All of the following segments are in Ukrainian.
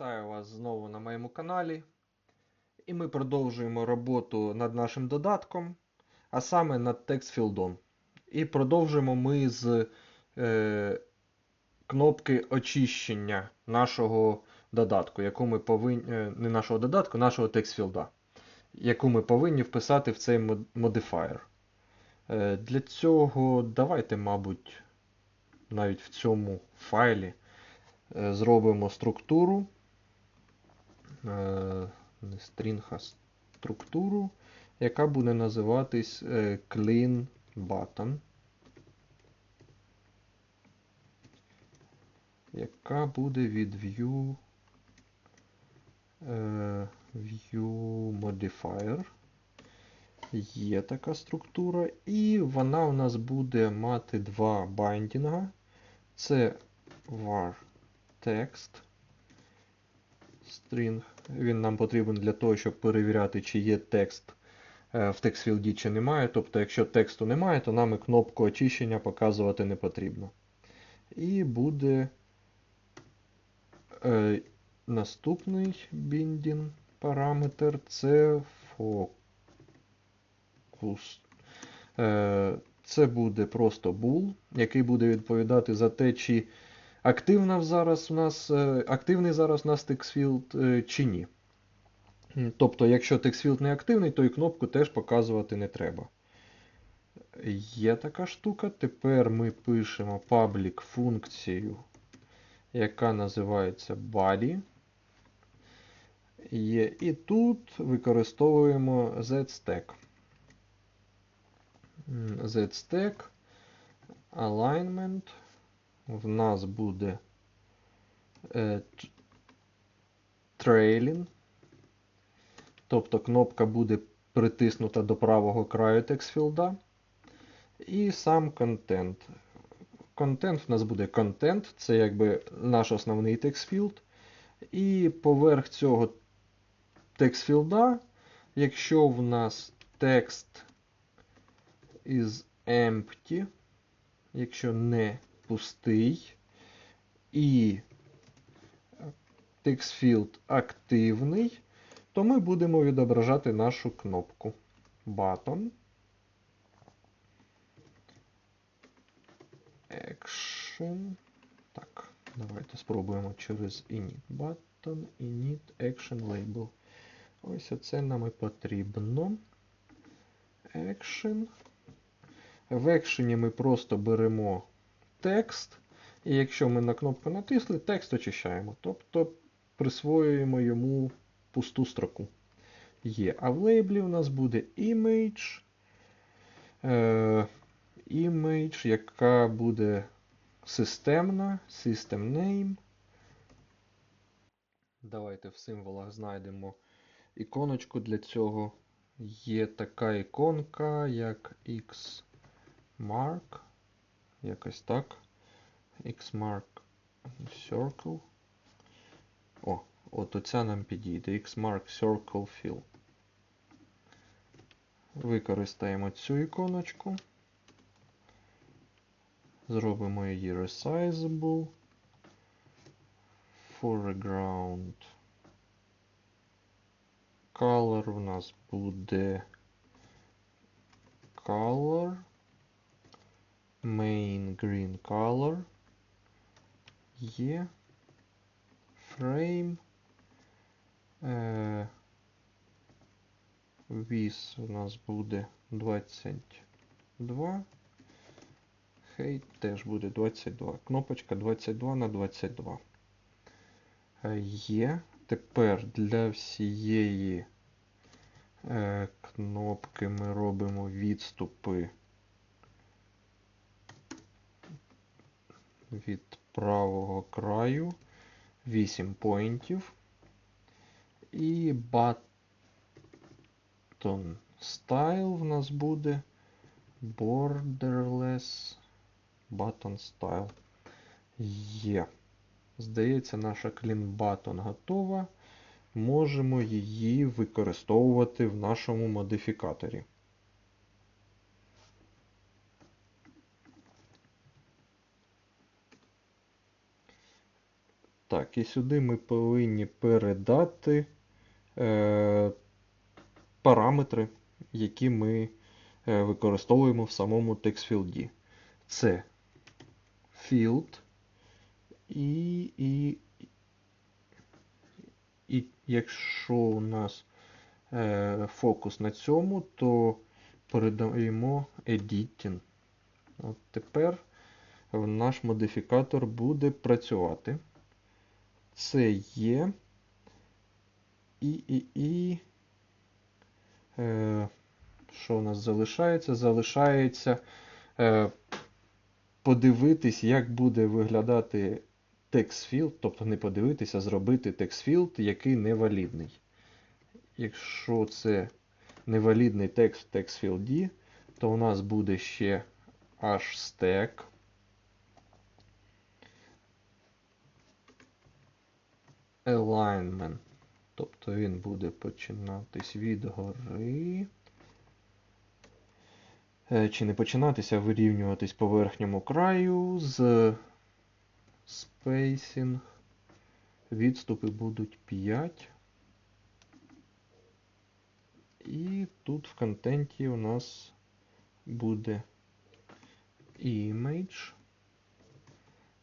Вітаю вас знову на моєму каналі. І ми продовжуємо роботу над нашим додатком, а саме над TextFieldon. І продовжуємо ми з е, кнопки очищення нашого додатку, яку ми повинні, е, не нашого додатку, нашого TextField, яку ми повинні вписати в цей мод- модифаєр. Е, для цього давайте, мабуть, навіть в цьому файлі е, зробимо структуру. Не string, а структуру, яка буде називатись е, clean button. Яка буде від view, е, view modifier. Є така структура, і вона у нас буде мати два байдінга. Це var text string. Він нам потрібен для того, щоб перевіряти, чи є текст е, в текстфілді, чи немає. Тобто, якщо тексту немає, то нам і кнопку очищення показувати не потрібно. І буде е, наступний binding параметр це focus. Е, це буде просто bool, який буде відповідати за те, чи активна зараз у нас, е, активний зараз у нас TextField е, чи ні. Тобто, якщо TextField не активний, то і кнопку теж показувати не треба. Є така штука. Тепер ми пишемо public функцію, яка називається body. Є. І тут використовуємо zstack. Zstack alignment в нас буде е, trailing, тобто кнопка буде притиснута до правого краю текстфілда. І сам контент. Контент в нас буде контент, це якби наш основний текстфілд. І поверх цього текстфілда, якщо в нас текст is empty, якщо не пустий і TextField активний, то ми будемо відображати нашу кнопку Button. Action. Так, давайте спробуємо через init button, init action label. Ось оце нам і потрібно. Action. В екшені ми просто беремо текст, і якщо ми на кнопку натисли, текст очищаємо. Тобто присвоюємо йому пусту строку. Є. А в лейблі у нас буде image, е, image, яка буде системна, system name. Давайте в символах знайдемо іконочку для цього. Є така іконка, як Xmark. Якось так. Xmark Circle. О, от оця нам підійде. Xmark Circle Fill. Використаємо цю іконочку. Зробимо її resizable. Foreground. Color у нас буде color. Main green color. Є. Frame. Е, у нас буде 22. Height теж буде 22. Кнопочка 22 на 22. Е, Є. Тепер для всієї е, кнопки ми робимо відступи від правого краю 8 поінтів. І button style в нас буде borderless button style. Є. Здається, наша button готова. Можемо її використовувати в нашому модифікаторі. Так, і сюди ми повинні передати е, параметри, які ми е, використовуємо в самому TextField. Це field і, і, і якщо у нас е, фокус на цьому, то передаємо editing. От тепер наш модифікатор буде працювати. Це є. І, і, і. Е, що у нас залишається? Залишається е, подивитись, як буде виглядати TextField, тобто не подивитися, а зробити TextField, який невалідний. Якщо це невалідний текст в TextField, то у нас буде ще hstack. Alignment. Тобто він буде починатись від гори. Е, чи не починатися, а вирівнюватись по верхньому краю з spacing. Відступи будуть 5. І тут в контенті у нас буде image.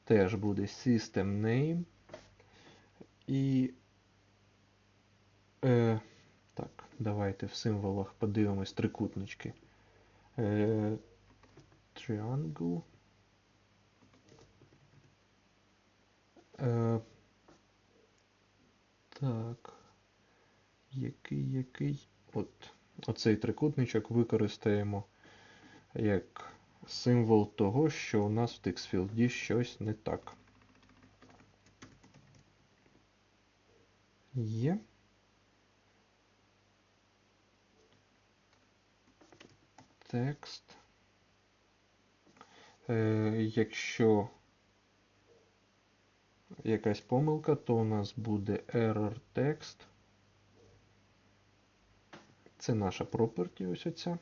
Теж буде system name. І е, так, давайте в символах подивимось трикутнички. Е, triangle. Е, так. Який, який? От, оцей трикутничок використаємо як символ того, що у нас в TextField щось не так. Є. Текст. Е, Якщо якась помилка, то у нас буде error text. Це наша property ось оця,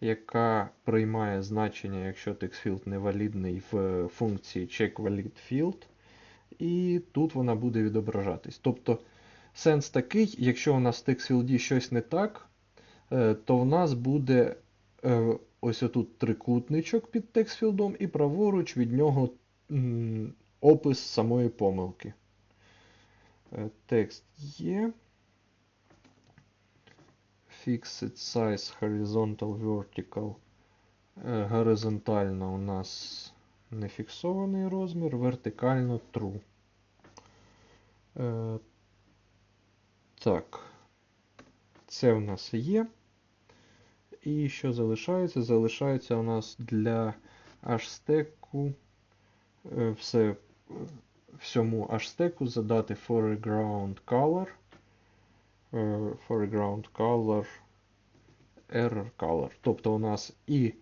яка приймає значення, якщо TextField невалідний в функції checkValidField. І тут вона буде відображатись. Тобто сенс такий, якщо у нас в TextField щось не так, е, то в нас буде е, ось отут трикутничок під TextField і праворуч від нього опис самої помилки. Е, текст є. Fixed size horizontal vertical. Горизонтально у нас нефіксований розмір, вертикально true. Е, Так, це у нас є. І що залишається? Залишається у нас для HStack е, все, всьому HStack задати foreground color, е, foreground color, error color. Тобто у нас і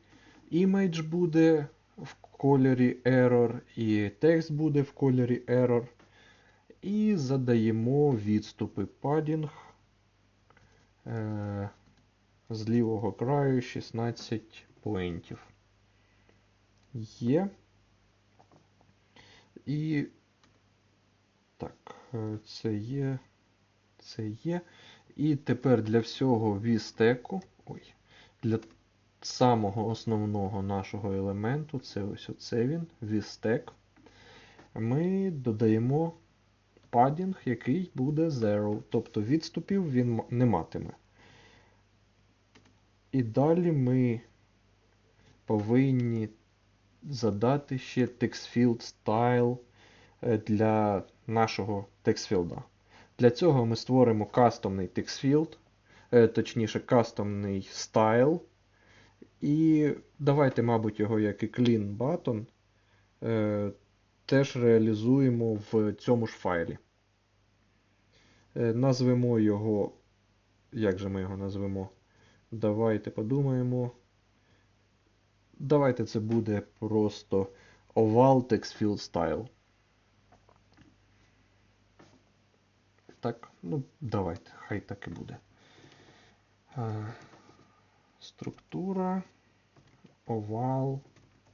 image буде в кольорі error, і текст буде в кольорі error. І задаємо відступи padding е, з лівого краю 16 поінтів. Є. І так, е, це є. Це є. І тепер для всього вістеку, ой, для самого основного нашого елементу, це ось оце він, VStack, ми додаємо padding, який буде 0, тобто відступів він не матиме. І далі ми повинні задати ще TextField Style е, для нашого TextField. Для цього ми створимо кастомний TextField, е, точніше, кастомний стайл. І давайте, мабуть, його як і clean button е, теж реалізуємо в цьому ж файлі. Е, назвемо його, як же ми його назвемо? Давайте подумаємо. Давайте це буде просто oval text field style. Так, ну, давайте, хай так і буде. Структура, oval,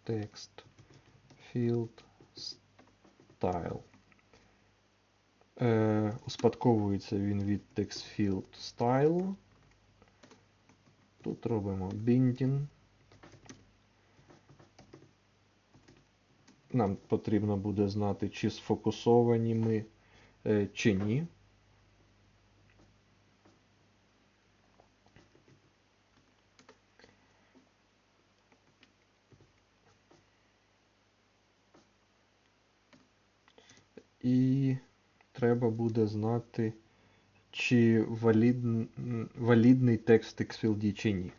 text, field, style. Е, успадковується він від TextField style. Тут робимо binding. Нам потрібно буде знати, чи сфокусовані ми, е, чи ні. І треба буде знати, чи м, валідний текст TextField чи ні.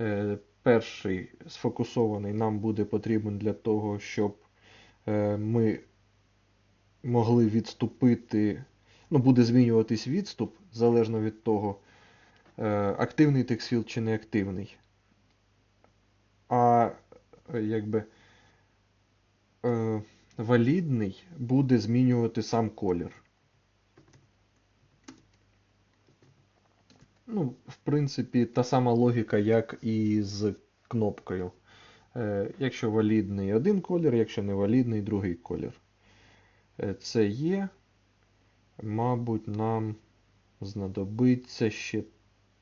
Е, Перший сфокусований нам буде потрібен для того, щоб е, ми могли відступити, ну, буде змінюватись відступ залежно від того, е, активний TextField чи неактивний. А е, якби е, валідний буде змінювати сам колір. Ну, в принципі, та сама логіка, як і з кнопкою. Е, якщо валідний один колір, якщо не валідний другий колір. Е, це є. Мабуть, нам знадобиться ще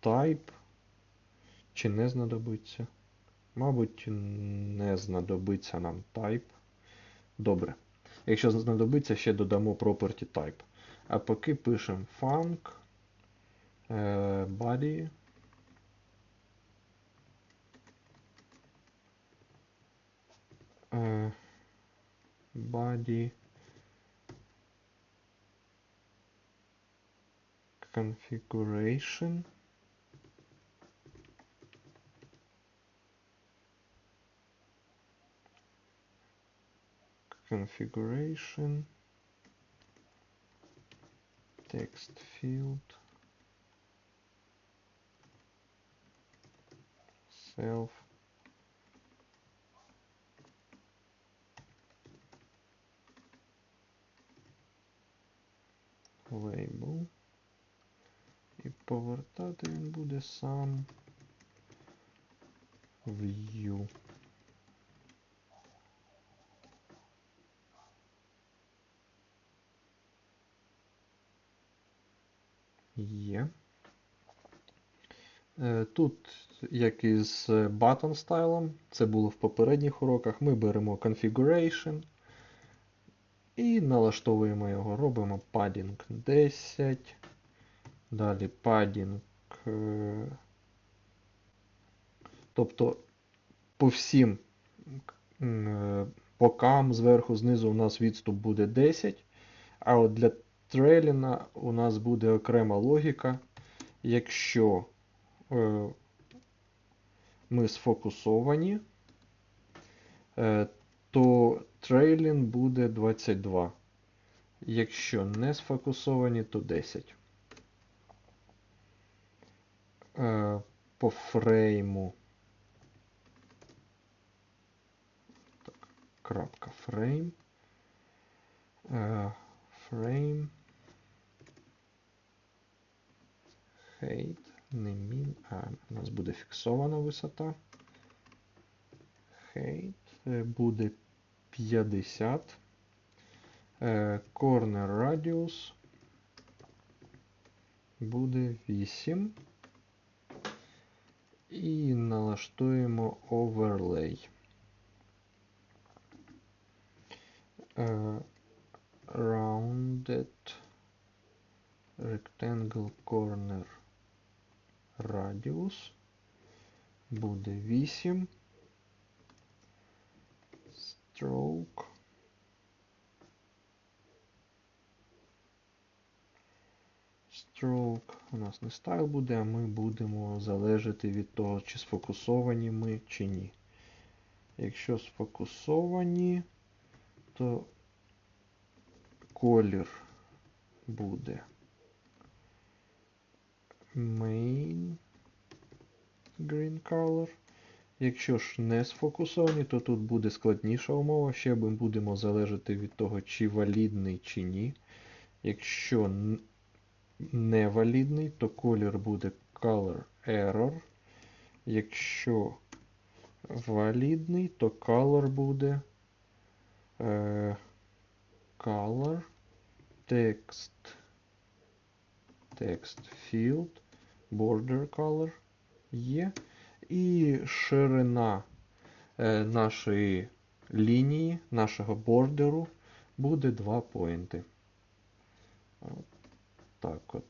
type. Чи не знадобиться? Мабуть, не знадобиться нам type. Добре. Якщо знадобиться, ще додамо property type. А поки пишемо func е, body. е, Body configuration. configuration text field self label і повертати він буде сам view. Є. Е, Тут, як і з button стайлом, це було в попередніх уроках, ми беремо configuration і налаштовуємо його. Робимо padding 10. Далі padding. е, Тобто по всім е, бокам зверху, знизу у нас відступ буде 10. А от для трейліна у нас буде окрема логіка. Якщо е, ми сфокусовані, е, то трейлін буде 22. Якщо не сфокусовані, то 10. Е, по фрейму. Так, крапка фрейм. Е, фрейм. Height, не min, а у нас буде фіксована висота. Height е, буде 50. Е, Corner radius буде 8. І налаштуємо overlay. Е, Rounded rectangle corner radius буде 8. Stroke. Stroke у нас не стайл буде, а ми будемо залежати від того, чи сфокусовані ми, чи ні. Якщо сфокусовані, то колір буде main green color. Якщо ж не сфокусовані, то тут буде складніша умова. Ще ми будемо залежати від того, чи валідний, чи ні. Якщо не валідний, то колір буде color error. Якщо валідний, то color буде е, color, text, text field, border color є. І ширина е, нашої лінії, нашого бордеру буде 2 поінти. Так от.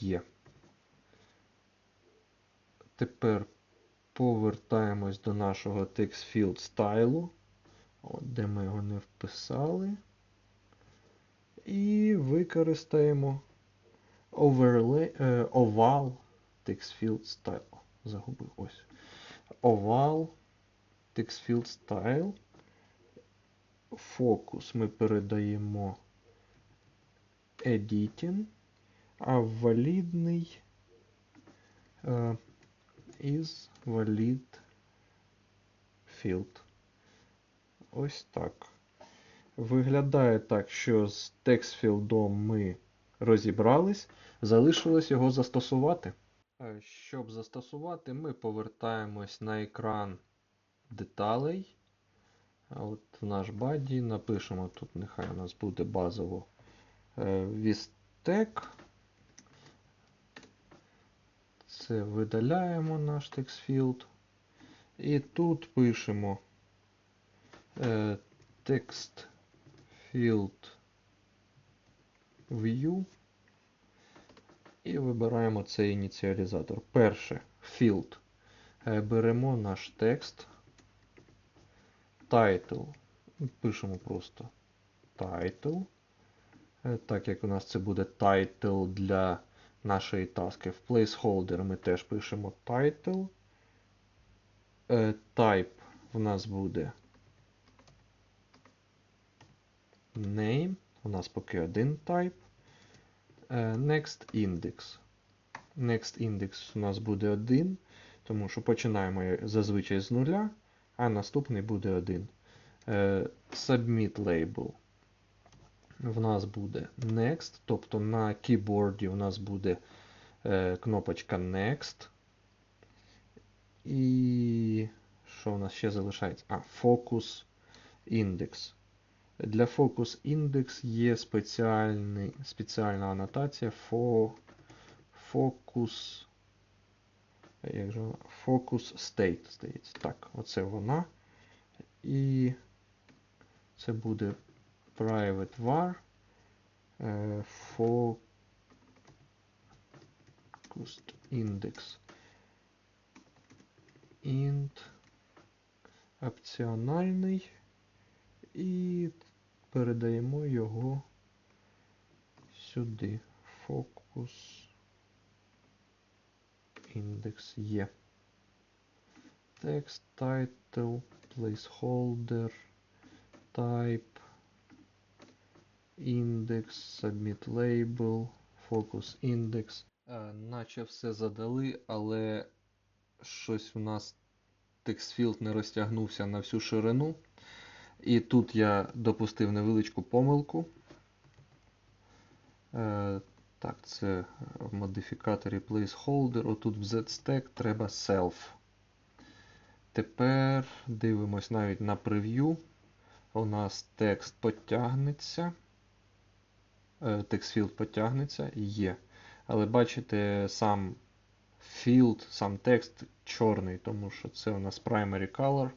Є. Тепер повертаємось до нашого TextField стайлу, де ми його не вписали. І використаємо overlay, е, oval TextField style. Загубив ось. Oval TextField style. Фокус ми передаємо editing, а валідний е, is valid field. Ось так. Виглядає так, що з текстфілдом ми розібрались, залишилось його застосувати. Е, Щоб застосувати, ми повертаємось на екран деталей. От в наш баді напишемо тут, нехай у нас буде базово е, Vistec. Це видаляємо наш текстфілд. І тут пишемо е, field view і вибираємо цей ініціалізатор. Перше field. Е, Беремо наш текст. Title. Пишемо просто title. Е, Так як у нас це буде title для нашої таски. В placeholder ми теж пишемо title. Е, Type в нас буде name. У нас поки один type. Е, Next index. Next index у нас буде один, тому що починаємо зазвичай з нуля, а наступний буде один. Е, Submit label. В нас буде Next, тобто на кіборді у нас буде е, кнопочка Next. І що у нас ще залишається? А, Focus Index. Для Focus Index є спеціальний, спеціальна анотація Focus. Як же вона? Focus State, здається. Так, оце вона. І це буде private var е, focused index int опціональний і передаємо його сюди. Focus index є. Text, title, placeholder, type, index, submit label, focus index. Наче все задали, але щось у нас текстфілд не розтягнувся на всю ширину. І тут я допустив невеличку помилку. Е, так, це в модифікаторі placeholder. Отут в ZStack треба self. Тепер дивимось навіть на прев'ю. У нас текст потягнеться. Е, Текстфілд потягнеться є. Але бачите, сам field, сам текст чорний, тому що це у нас primary color.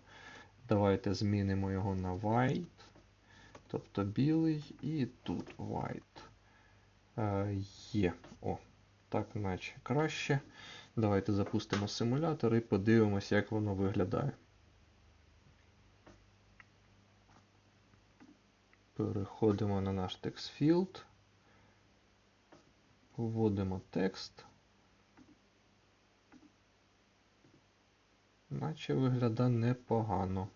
Давайте змінимо його на white. Тобто білий і тут white. Е, Є. О, так наче краще. Давайте запустимо симулятор і подивимося, як воно виглядає. Переходимо на наш field. Вводимо текст. Наче виглядає непогано.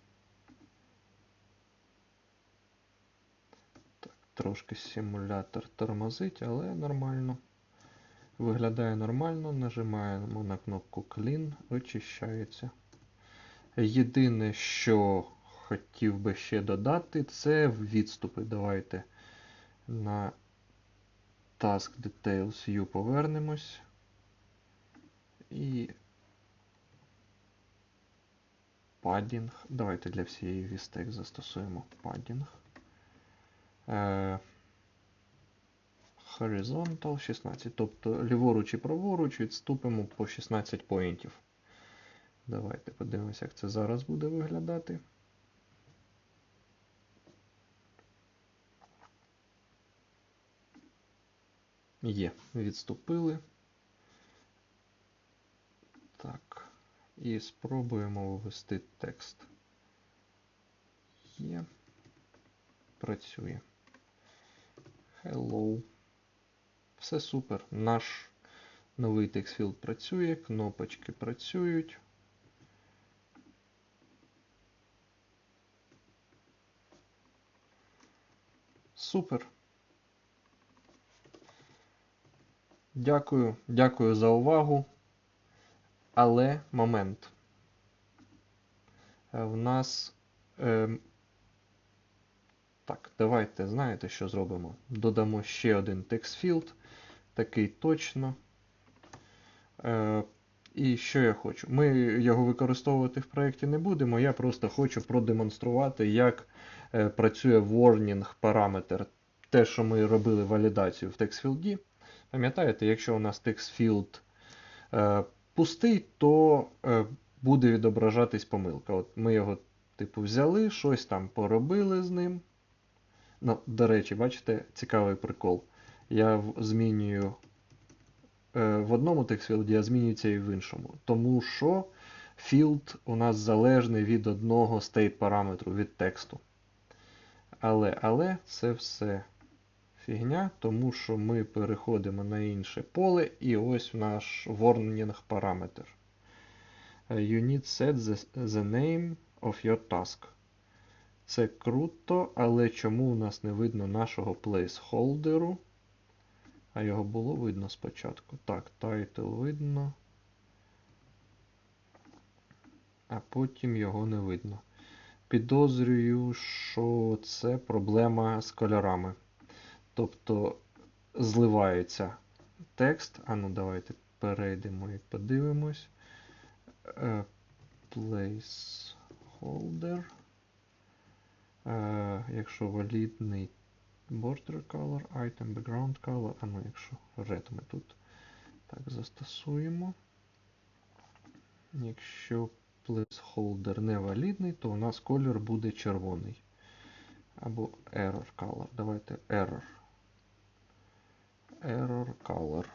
Трошки симулятор тормозить, але нормально. Виглядає нормально, нажимаємо на кнопку Clean, очищається. Єдине, що хотів би ще додати, це відступи. Давайте на Task Details View повернемось. І padding. Давайте для всієї VSTEC застосуємо padding. Е, Horizontal 16. Тобто ліворуч і праворуч відступимо по 16 поінтів. Давайте подивимося, як це зараз буде виглядати. Є, відступили. Так. І спробуємо ввести текст. Є. Працює. Hello. Все супер. Наш новий текстфілд працює, кнопочки працюють. Супер. Дякую, дякую за увагу. Але момент. Е, В нас. Е, так, давайте, знаєте, що зробимо? Додамо ще один текстфілд. Такий точно. Е, і що я хочу? Ми його використовувати в проєкті не будемо. Я просто хочу продемонструвати, як е, працює warning параметр. Те, що ми робили валідацію в текстфілді. Пам'ятаєте, якщо у нас текстфілд е, пустий, то е, буде відображатись помилка. От Ми його, типу, взяли, щось там поробили з ним. Ну, До речі, бачите, цікавий прикол. Я змінюю е, в одному текстфілді, а змінюється і в іншому. Тому що філд у нас залежний від одного state параметру, від тексту. Але, але це все фігня, тому що ми переходимо на інше поле, і ось наш warning параметр. Е, You need set the, the name of your task. Це круто, але чому у нас не видно нашого плейсхолдеру? А його було видно спочатку. Так, title видно. А потім його не видно. Підозрюю, що це проблема з кольорами. Тобто зливається текст. А ну давайте перейдемо і подивимось. Е, Placeholder. Е, Якщо валідний border color, item background color, а ну якщо red ми тут так застосуємо. Якщо placeholder не валідний, то у нас колір буде червоний. Або error color. Давайте error. Error color.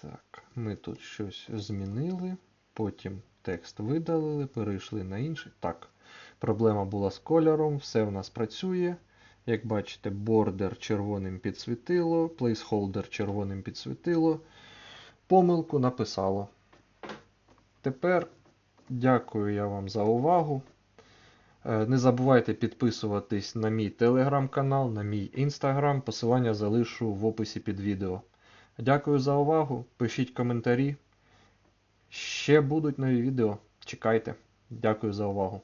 Так, ми тут щось змінили, потім текст видалили, перейшли на інший. Так, проблема була з кольором, все в нас працює. Як бачите, бордер червоним підсвітило, placeholder червоним підсвітило. Помилку написало. Тепер дякую я вам за увагу. Е, Не забувайте підписуватись на мій телеграм-канал, на мій інстаграм. Посилання залишу в описі під відео. Дякую за увагу. Пишіть коментарі. Ще будуть нові відео. Чекайте. Дякую за увагу.